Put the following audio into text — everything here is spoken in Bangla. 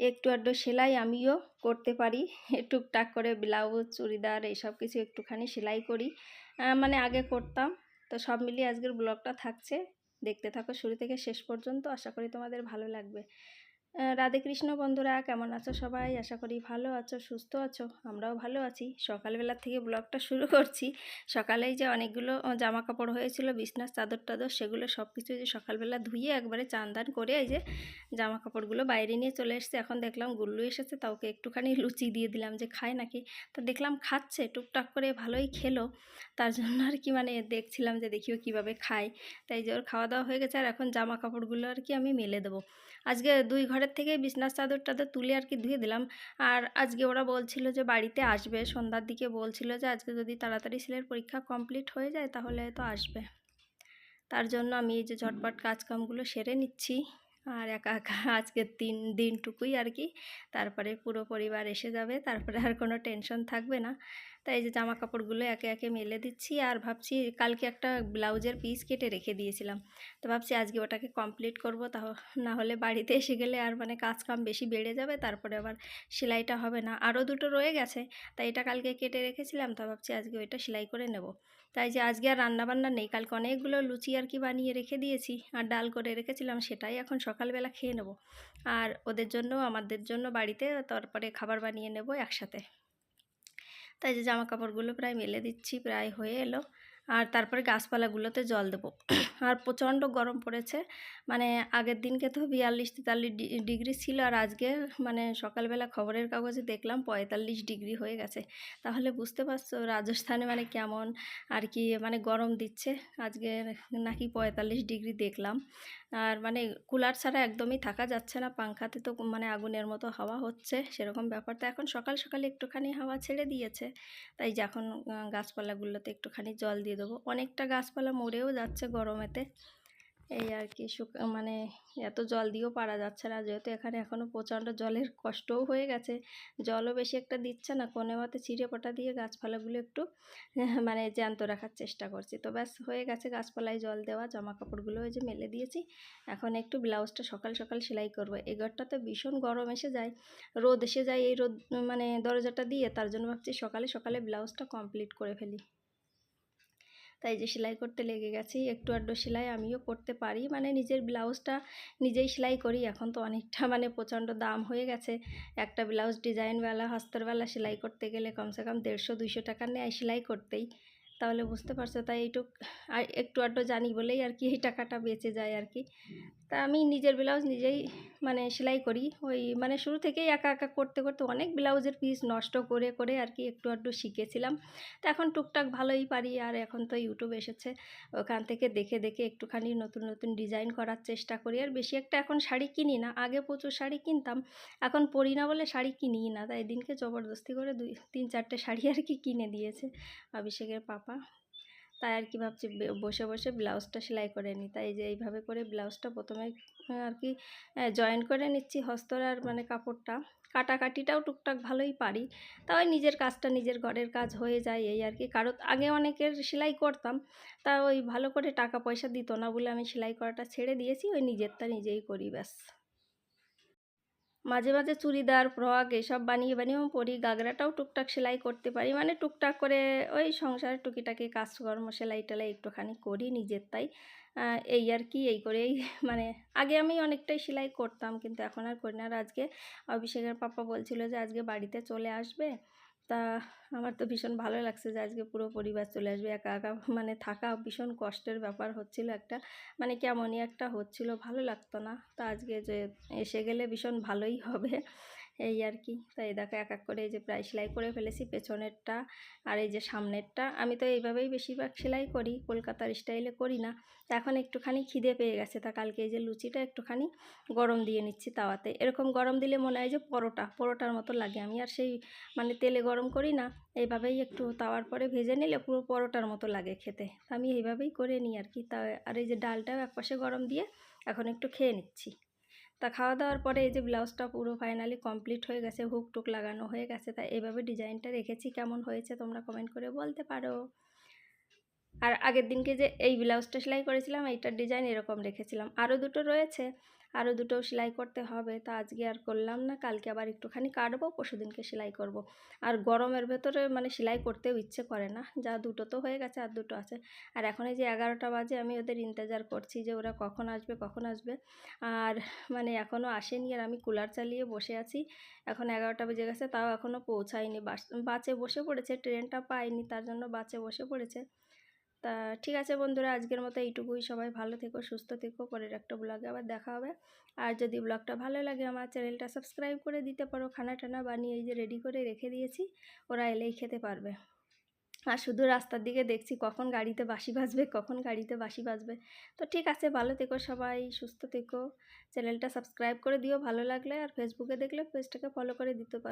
একটু আধটু সেলাই আমিও করতে পারি। টুকটাক করে ব্লাউজ, চুড়িদার এইসব কিছু একটুখানি সেলাই করি। মানে আগে করতাম। তো সব মিলিয়ে আজকের ব্লগটা থাকছে। দেখতে থাকো শুরু থেকে শেষ পর্যন্ত। আশা করি তোমাদের ভালো লাগবে। রাধে কৃষ্ণ বন্ধুরা, কেমন আছো সবাই? আশা করি ভালো আছো, সুস্থ আছো, আমরাও ভালো আছি। সকালবেলা থেকে ব্লগটা শুরু করছি। সকালেই যে অনেকগুলো জামা কাপড় হয়েছিল বিছনার চাদর টাদর, সেগুলো সব কিছু যে সকালবেলা ধুয়ে একবারে চান দান করে এই যে জামা কাপড়গুলো বাইরে নিয়ে চলে এসেছে। এখন দেখলাম গুল্লু এসেছে, তা ওকে একটুখানি লুচি দিয়ে দিলাম যে খায় নাকি। তো দেখলাম খাচ্ছে, টুকটাক করে ভালোই খেলো। তার জন্য আর কি মানে দেখছিলাম যে দেখিও কীভাবে খায়। তাই যে ওর খাওয়া দাওয়া হয়ে গেছে, আর এখন জামা কাপড়গুলো আর কি আমি মেলে দেবো। আজকে দুই ঘরের থেকে বিছনার চাদর টাদর তুলে আর কি ধুয়ে দিলাম। আর আজকে ওরা বলছিল যে বাড়িতে আসবে। সন্ধ্যার দিকে বলছিল যে আজকে যদি তাড়াতাড়ি ছেলের পরীক্ষা কমপ্লিট হয়ে যায় তাহলে তো আসবে। তার জন্য আমি এই যে ঝটপট কাজকামগুলো সেরে নিচ্ছি। আর একা একা আজকের তিন, দিনটুকুই আর কি। তারপরে পুরো পরিবার এসে যাবে, তারপরে আর কোনো টেনশন থাকবে না। তাই এই যে জামা কাপড়গুলো একে একে মেলে দিচ্ছি আর ভাবছি কালকে একটা ব্লাউজের পিস কেটে রেখে দিয়েছিলাম। তো ভাবছি আজকে ওটাকে কমপ্লিট করব তা না হলে বাড়িতে এসে গেলে আর মানে কাজ কাম বেশি বেড়ে যাবে, তারপরে আবার সেলাইটা হবে না। আরও দুটো রয়ে গেছে, তাই এটা কালকে কেটে রেখেছিলাম, তো ভাবছি আজকে ওইটা সেলাই করে নেব। তাই যে আজকে আর রান্নাবান্না নেই, কালকে অনেকগুলো লুচি আর কি বানিয়ে রেখে দিয়েছি আর ডাল করে রেখেছিলাম, সেটাই এখন সকালবেলা খেয়ে নেব। আর ওদের জন্য, আমাদের জন্য বাড়িতে তারপরে খাবার বানিয়ে নেব একসাথে। তাই যে জামা কাপড়গুলো প্রায় মেলে দিচ্ছি, প্রায় হয়ে এলো। আর তারপরে গাছপালাগুলোতে জল দেবো। আর প্রচণ্ড গরম পড়েছে। মানে আগের দিনকে তো বিয়াল্লিশ তেতাল্লিশ ডিগ্রি ছিল আর আজকে মানে সকালবেলা খবরের কাগজে দেখলাম পঁয়তাল্লিশ ডিগ্রি হয়ে গেছে। তাহলে বুঝতে পারছ রাজস্থানে মানে কেমন আর কি মানে গরম দিচ্ছে। আজকে নাকি পঁয়তাল্লিশ ডিগ্রি দেখলাম। আর মানে কুলার ছাড়া একদমই থাকা যাচ্ছে না। পাংখাতে তো মানে আগুনের মতো হাওয়া হচ্ছে। সেরকম ব্যাপারটা এখন সকাল সকালে একটুখানি হাওয়া ছেড়ে দিয়েছে। তাই যখন গাছপালাগুলোতে একটুখানি জল দিয়ে দেবো। অনেকটা গাছপালা মরেও যাচ্ছে গরমেতে। এই আর কি, শুক মানে এত জল দিয়েও পারা যাচ্ছে না। যেহেতু এখানে এখনও প্রচণ্ড জলের কষ্টও হয়ে গেছে, জলও বেশি একটা দিচ্ছে না। কোনে মতে চিড়ে পোটা দিয়ে গাছপালাগুলো একটু মানে জ্যান্ত রাখার চেষ্টা করছি। তো ব্যাস, হয়ে গেছে গাছপালায় জল দেওয়া জামা কাপড়গুলো যে মেলে দিয়েছি। এখন একটু ব্লাউজটা সকাল সকাল সেলাই করব। এই ঘরটাতে ভীষণ গরম এসে যায়। রোদ এসে যায় এই রোদ মানে দরজাটা দিয়ে। তার জন্য ভাবছি সকালে সকালে ব্লাউজটা কমপ্লিট করে ফেলি। তাই যে সেলাই করতে লেগে গেছি, একটু আড্ডু সেলাই আমিও করতে পারি। মানে নিজের ব্লাউজটা নিজেই সেলাই করি। এখন তো অনেকটা মানে প্রচণ্ড দাম হয়ে গেছে। একটা ব্লাউজ ডিজাইনওয়ালা, হস্তরওয়ালা সেলাই করতে গেলে কমসে কম দেড়শো, দুইশো টাকা নেয় সেলাই করতেই। তাহলে বুঝতে পারছ, তাই এইটুক একটু আধটু জানি বলেই আর কি এই টাকাটা বেঁচে যায় আর কি। তা আমি নিজের ব্লাউজ নিজেই মানে সেলাই করি, ওই মানে শুরু থেকেই একা একা করতে করতে অনেক ব্লাউজের পিস নষ্ট করে করে আর কি একটু আধটু শিখেছিলাম। তো এখন টুকটাক ভালোই পারি, আর এখন তো ইউটিউব এসেছে, ওখান থেকে দেখে দেখে একটুখানি নতুন নতুন ডিজাইন করার চেষ্টা করি। আর বেশি একটা এখন শাড়ি কিনি না, আগে প্রচুর শাড়ি কিনতাম, এখন পরি না বলে শাড়ি কিনি না, তাই দিনকে জবরদস্তি করে দুই, তিন, চারটে শাড়ি আর কি কিনে দিয়েছে। অভিষেকের পাপা তাই আর কি ভাবছি বসে বসে ব্লাউজটা সেলাই করে নিই। তাই যে এইভাবে করে ব্লাউজটা প্রথমে আর কি জয়েন করে নিচ্ছি হস্তর আর মানে কাপড়টা। কাটাকাটিটাও টুকটাক ভালোই পারি। তাও নিজের কাজটা নিজের ঘরের কাজ হয়ে যায় এই আর কি। কারও আগে অনেকের সেলাই করতাম। তা ওই ভালো করে টাকা পয়সা দিত না বলে আমি সেলাই করাটা ছেড়ে দিয়েছি। ওই নিজেরটা নিজেই করি ব্যাস। মাঝে মাঝে চুড়িদার, ফ্রক এসব বানিয়ে বানিয়েও পরি। গাগরাটাও টুকটাক সেলাই করতে পারি। মানে টুকটাক করে ওই সংসার টুকিটাকি কাজকর্ম সেলাই টেলাই একটুখানি করি নিজের তাই। এই আর কি, এই করেই। মানে আগে আমি অনেকটাই সেলাই করতাম, কিন্তু এখন আর করি না। আর আজকে অভিষেকের পাপা বলছিল যে আজকে বাড়িতে চলে আসবে। তা আমার তো ভীষণ ভালো লাগছে যে আজকে পুরো পরিবার চলে আসবে, একা একা মানে থাকা ভীষণ কষ্টের ব্যাপার হচ্ছিল একটা। মানে কেমনই একটা হচ্ছিল, ভালো লাগতো না। তা আজকে যে এসে গেলে ভীষণ ভালোই হবে। এই আর কি। তাই দেখো এক এক করে এই যে প্রায় সেলাই করে ফেলেছি পেছনেরটা আর এই যে সামনেরটা। আমি তো এইভাবেই বেশিরভাগ সেলাই করি, কলকাতার স্টাইলে করি না। তা এখন একটুখানি খিদে পেয়ে গেছে, তা কালকে এই যে লুচিটা একটুখানি গরম দিয়ে নিচ্ছি তাওয়াতে। এরকম গরম দিলে মনে হয় যে পরোটা, পরোটার মতো লাগে। আমি আর সেই মানে তেলে গরম করি না, এইভাবেই একটু তাওয়ার পরে ভেজে নিলে পুরো পরোটার মতো লাগে খেতে। তা আমি এইভাবেই করে নিই আর কি। তা আর এই যে ডালটাও একপাশে গরম দিয়ে এখন একটু খেয়ে নিচ্ছি। তা খাওয়া দাওয়ার পরে এই যে ব্লাউজটা পুরো ফাইনালি কমপ্লিট হয়ে গেছে হুক টুক লাগানো হয়ে গেছে, তা এভাবে ডিজাইনটা রেখেছি, কেমন হয়েছে তোমরা কমেন্ট করে বলতে পারো। আর আগের দিনকে যে এই ব্লাউজটা সেলাই করেছিলাম, এইটার ডিজাইন এরকম রেখেছিলাম। আরও দুটো রয়েছে আরও দুটো সেলাই করতে হবে। তা আজকে আর করলাম না, কালকে আবার একটুখানি কাটবো, পরশু দিনকে সেলাই করব। আর গরমের ভেতরে মানে সেলাই করতেও ইচ্ছে করে না, যা দুটো তো হয়ে গেছে, আর দুটো আছে। আর এখন এই যে এগারোটা বাজে, আমি ওদের ইন্তজার করছি যে ওরা কখন আসবে কখন আসবে। আর মানে এখনও আসেনি, আর আমি কুলার চালিয়ে বসে আছি। এখন এগারোটা বেজে গেছে, তাও এখনও পৌঁছায়নি। বাস, বাসে পড়েছে, ট্রেনটা পাইনি তার জন্য বাসে বসে পড়েছে। তা ঠিক আছে বন্ধুরা, আজকের মতো এইটুকুই। সবাই ভালো থেকো, সুস্থ থেকো। পরের একটা ব্লগে আবার দেখা হবে। আর যদি ব্লগটা ভালো লাগে, আমার চ্যানেলটা সাবস্ক্রাইব করে দিতে পারো। খানা টানা বানিয়ে এই যে রেডি করে রেখে দিয়েছি, ওরা এলেই খেতে পারবে। আর শুধু রাস্তার দিকে দেখছি কখন গাড়িতে বাসি বাজবে, কখন গাড়িতে বাসি বাজবে। তো ঠিক আছে, ভালো থেকো সবাই, সুস্থ থেকো। চ্যানেলটা সাবস্ক্রাইব করে দিও, ভালো লাগলে। আর ফেসবুকে দেখলে পেজটাকে ফলো করে দিতে পারো।